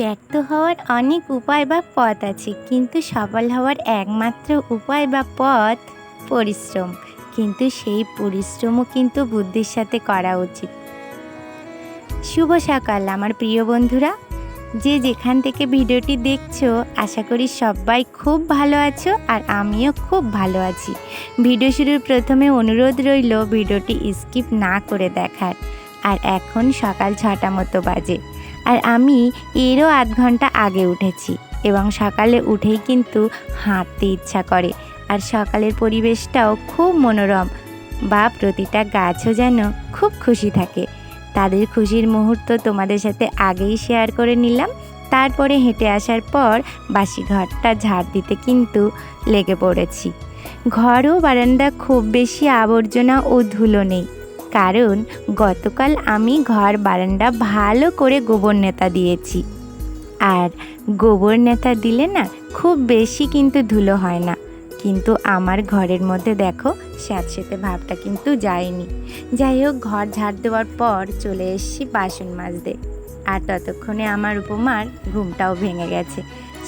ব্যর্থ হওয়ার অনেক উপায় বা পথ আছে, কিন্তু সফল হওয়ার একমাত্র উপায় বা পথ পরিশ্রম। কিন্তু সেই পরিশ্রমও কিন্তু বুদ্ধির সাথে করা উচিত। শুভ সকাল, আমার প্রিয় বন্ধুরা। যে যেখান থেকে ভিডিওটি দেখছ, আশা করি সবাই খুব ভালো আছো আর আমিও খুব ভালো আছি। ভিডিও শুরুর প্রথমে অনুরোধ রইল ভিডিওটি স্কিপ না করে দেখার। আর এখন সকাল ছটা মতো বাজে। আর আমি এরও আধ ঘণ্টা আগে উঠেছি এবং সকালে উঠেই কিন্তু হাঁটতে ইচ্ছা করে। আর সকালের পরিবেশটাও খুব মনোরম। বা প্রতিটা গাছও যেন খুব খুশি থাকে। তাদের খুশির মুহূর্ত তোমাদের সাথে আগেই শেয়ার করে নিলাম। তারপরে হেঁটে আসার পর বাসি ঘরটা ঝাড় দিতে কিন্তু লেগে পড়েছি। ঘর ও বারান্দা খুব বেশি আবর্জনা ও ধুলো নেই। কারণ গতকাল আমি ঘর বারান্দা ভালো করে গোবর নেতা দিয়েছি। আর গোবর নেতা দিলে না খুব বেশি কিন্তু ধুলো হয় না। কিন্তু আমার ঘরের মধ্যে দেখো স্যাঁতস্যাঁতে ভাবটা কিন্তু যায়নি। যাই হোক, ঘর ঝাড় দেওয়ার পর চলে এসেছি বাসন মাজতে। আর ততক্ষণে আমার উপমার ঘুমটাও ভেঙে গেছে।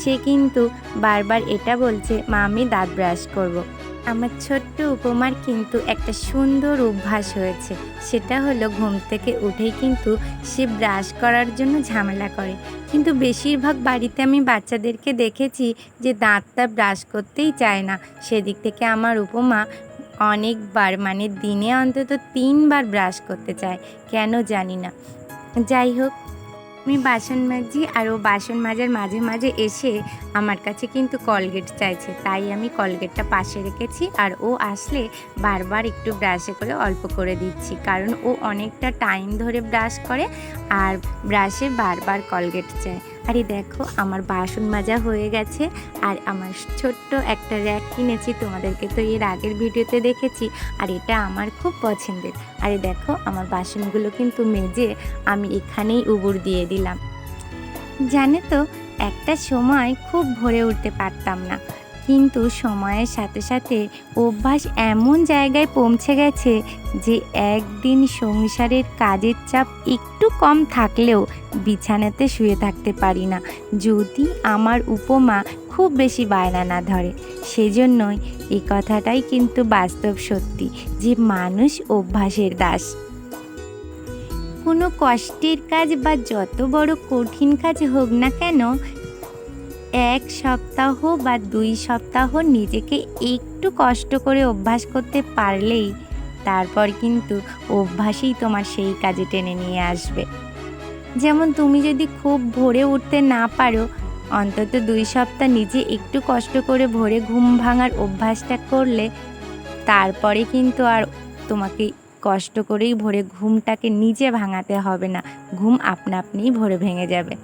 সে কিন্তু বারবার এটা বলছে, মা, আমি দাঁত ব্রাশ করব। আমার ছোট্ট উপমার কিন্তু একটা সুন্দর অভ্যাস হয়েছে। সেটা হলো ঘুম থেকে উঠেই কিন্তু সে ব্রাশ করার জন্য ঝামেলা করে। কিন্তু বেশিরভাগ বাড়িতে আমি বাচ্চাদেরকে দেখেছি যে দাঁতটা ব্রাশ করতেই চায় না। সেদিক থেকে আমার উপমা অনেকবার মানে দিনে অন্তত তিনবার ব্রাশ করতে চায়। কেন জানি না। যাই হোক আমি বাসন মাজি আর ও বাসন মাজার মাঝে মাঝে এসে আমার কাছে কিন্তু কলগেট চাইছে। তাই আমি কলগেটটা পাশে রেখেছি আর ও আসলে বারবার একটু ব্রাশে করে অল্প করে দিচ্ছি। কারণ ও অনেকটা টাইম ধরে ব্রাশ করে আর ব্রাশে বারবার কলগেট চায়। আরে দেখো, আমার বাসন মাজা হয়ে গেছে আর আমার ছোট্ট একটা র্যাক কিনেছি, তোমাদেরকে তো এর আগের ভিডিওতে দেখেছি আর এটা আমার খুব পছন্দের। আরে দেখো, আমার বাসনগুলো কিন্তু মেজে আমি এখানেই উবুর দিয়ে দিলাম। জানে তো, একটা সময় খুব ভরে উঠতে পারতাম না। কিন্তু সময়ের সাথে সাথে অভ্যাস এমন জায়গায় পৌঁছে গেছে যে একদিন সংসারের কাজের চাপ একটু কম থাকলেও বিছানাতে শুয়ে থাকতে পারি না। যদি আমার উপমা খুব বেশি বায়না না ধরে, সেজন্যই এ কথাটাই কিন্তু বাস্তব সত্যি যে মানুষ অভ্যাসের দাস। কোনো কষ্টের কাজ বা যত বড় কঠিন কাজ হোক না কেন এক সপ্তাহ বা দুই সপ্তাহ নিজেকে একটু কষ্ট করে অভ্যাস করতে পারলেই তারপর কিন্তু অভ্যাসই তোমার সেই কাজে টেনে নিয়ে আসবে। যেমন তুমি যদি খুব ভোরে উঠতে না পারো, অন্তত দুই সপ্তাহ নিজে একটু কষ্ট করে ভোরে ঘুম ভাঙার অভ্যাসটা করলে তারপরে কিন্তু আর তোমাকে কষ্ট করেই ভোরে ঘুমটাকে নিজে ভাঙাতে হবে না। ঘুম আপনা আপনিই ভোরে ভেঙে যাবে।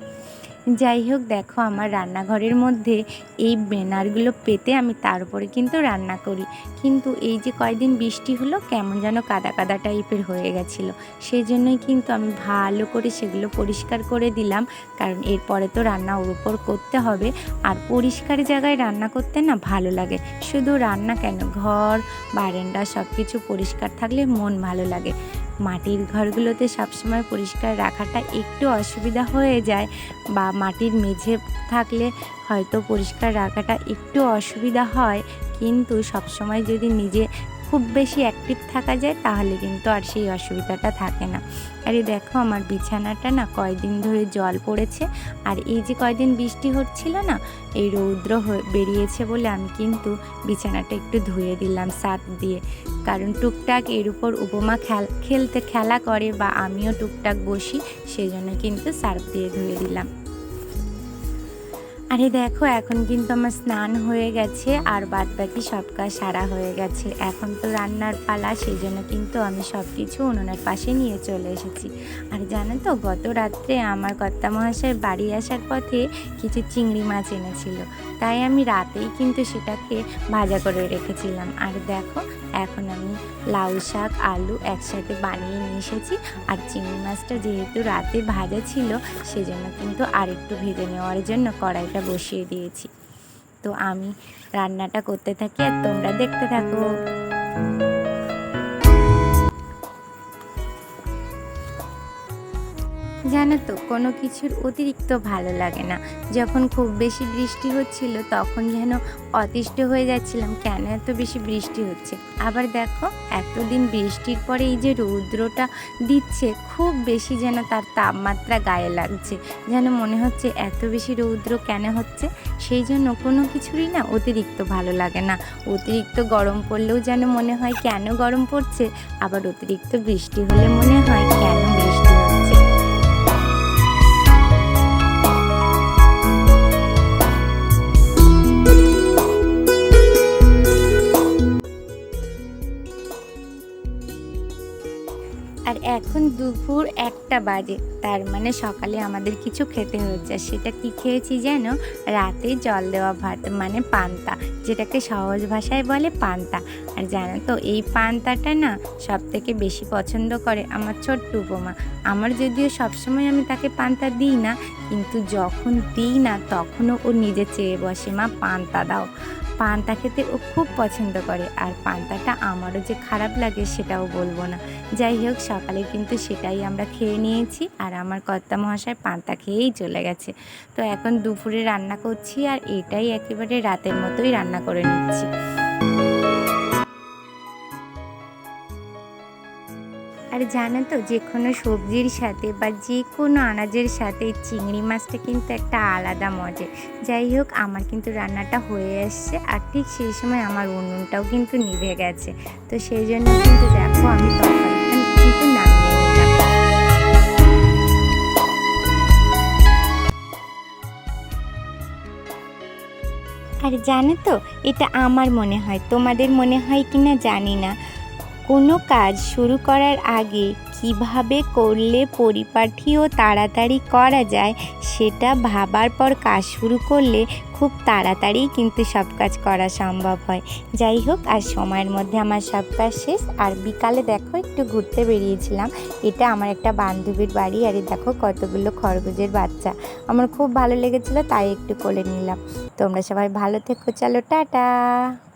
যাই হোক, দেখো আমার রান্নাঘরের মধ্যে এই ব্যানারগুলো পেতে আমি তার উপরে কিন্তু রান্না করি। কিন্তু এই যে কয়দিন বৃষ্টি হলো, কেমন যেন কাদা কাদা টাইপের হয়ে গেছিল। সেই জন্যই কিন্তু আমি ভালো করে সেগুলো পরিষ্কার করে দিলাম। কারণ এরপরে তো রান্না ওর উপর করতে হবে। আর পরিষ্কার জায়গায় রান্না করতে না ভালো লাগে। শুধু রান্না কেন? ঘর, বারান্দা সব কিছু পরিষ্কার থাকলে মন ভালো লাগে। মাটির ঘরগুলোতে সবসময় পরিষ্কার রাখাটা একটু অসুবিধা হয়ে যায় বা মাটির মেঝে থাকলে হয়তো পরিষ্কার রাখাটা একটু অসুবিধা হয়। কিন্তু সবসময় যদি নিজে খুব বেশি অ্যাক্টিভ থাকা যায়, তাহলে কিন্তু আর সেই অসুবিধাটা থাকে না। আর দেখো, আমার বিছানাটা না কয়দিন ধরে জল পড়েছে, আর এই যে কয়দিন বৃষ্টি হচ্ছিল না, এই রৌদ্র বেরিয়েছে বলে আমি কিন্তু বিছানাটা একটু ধুয়ে দিলাম সাত দিয়ে। কারণ টুকটাক এর উপর উপমা খেল, খেলতে খেলা করে বা আমিও টুকটাক বসি সেই জন্য কিন্তু সার্ফ দিয়ে ধুয়ে দিলাম। আরে দেখো, এখন কিন্তু আমার স্নান হয়ে গেছে আর বাদ বাকি সব কাজ সারা হয়ে গেছে। এখন তো রান্নার পালা, সেই জন্য কিন্তু আমি সব কিছু উনুনের পাশে নিয়ে চলে এসেছি। আর জানো তো, গত রাত্রে আমার কর্তা মহাশয় বাড়ি আসার পথে কিছু চিংড়ি মাছ এনেছিল। তাই আমি রাতেই কিন্তু সেটাকে ভাজা করে রেখেছিলাম। আর দেখো, এখন আমি লাউ শাক, আলু একসাথে বানিয়ে নিয়ে এসেছি। আর চিংড়ি মাছটা যেহেতু রাতে ভাজা ছিল, সেজন্য কিন্তু আরেকটু ভেজে নেওয়ার জন্য কড়াইটা বসিয়ে দিয়েছি। তো আমি রান্নাটা করতে থাকি আর তোমরা দেখতে থাকো। জানো তো কোনো কিছুর অতিরিক্ত ভালো লাগে না। যখন খুব বেশি বৃষ্টি হচ্ছিল, তখন যেন অতিষ্ঠ হয়ে যাচ্ছিলাম, কেন এত বেশি বৃষ্টি হচ্ছে? আবার দেখো, এতদিন বৃষ্টির পরে এই যে রৌদ্রটা দিচ্ছে, খুব বেশি যেন তার তাপমাত্রা গায়ে লাগছে। যেন মনে হচ্ছে এত বেশি রৌদ্র কেন হচ্ছে? সেই জন্য কোনো কিছুরই না অতিরিক্ত ভালো লাগে না। অতিরিক্ত গরম পড়লেও যেন মনে হয়, কেন গরম পড়ছে? আবার অতিরিক্ত বৃষ্টি হলে মনে হয়, কেন এখন দুপুর একটা বাজে, তার মানে সকালে আমাদের কিছু খেতে হচ্ছে। সেটা কি খেয়েছি যেন রাতে জল দেওয়া ভাত মানে পান্তা, যেটাকে সহজ ভাষায় বলে পান্তা। আর জানো তো, এই পান্তাটা না সব থেকে বেশি পছন্দ করে আমার ছোট্ট উপমা। আমার যদিও সবসময় আমি তাকে পান্তা দিই না, কিন্তু যখন দিই না, তখনও ও নিজে চেয়ে বসে, মা, পান্তা দাও। পান্তা খেতে ও খুব পছন্দ করে। আর পান্তাটা আমারও যে খারাপ লাগে সেটাও বলব না। যাই হোক, সকালে কিন্তু সেটাই আমরা খেয়ে নিয়েছি আর আমার কর্তা মহাশয় পান্তা খেয়েই চলে গেছে। তো এখন দুপুরে রান্না করছি আর এটাই একেবারে রাতের মতোই রান্না করে নিচ্ছি। আর জানো তো, যে কোনো সবজির সাথে বা যে কোনো আনাজের সাথে চিংড়ি মাছটা কিন্তু একটা আলাদা মজা যাই হোক, আমার কিন্তু রান্নাটা হয়ে আসছে আর ঠিক সেই সময় আমার উনুনটাও কিন্তু নিভে গেছে। তো সেই জন্য কিন্তু দেখো আমি তরকারিটা কিন্তু আর জানো তো, এটা আমার মনে হয়, তোমাদের মনে হয় কি না জানি না। কোনো কাজ শুরু করার আগে কীভাবে করলে পরিপাটি ও তাড়াতাড়ি করা যায় সেটা ভাবার পর কাজ শুরু করলে খুব তাড়াতাড়ি কিন্তু সব কাজ করা সম্ভব হয়। যাই হোক আর সময়ের মধ্যে আমার সব কাজ শেষ। আর বিকালে দেখো, একটু ঘুরতে বেরিয়েছিলাম। এটা আমার একটা বান্ধবীর বাড়ি। আর দেখো, কতগুলো খরগোজের বাচ্চা। আমার খুব ভালো লেগেছিলো, তাই একটু কোলে নিলাম। তোমরা সবাই ভালো থেকো। চলো, টাটা।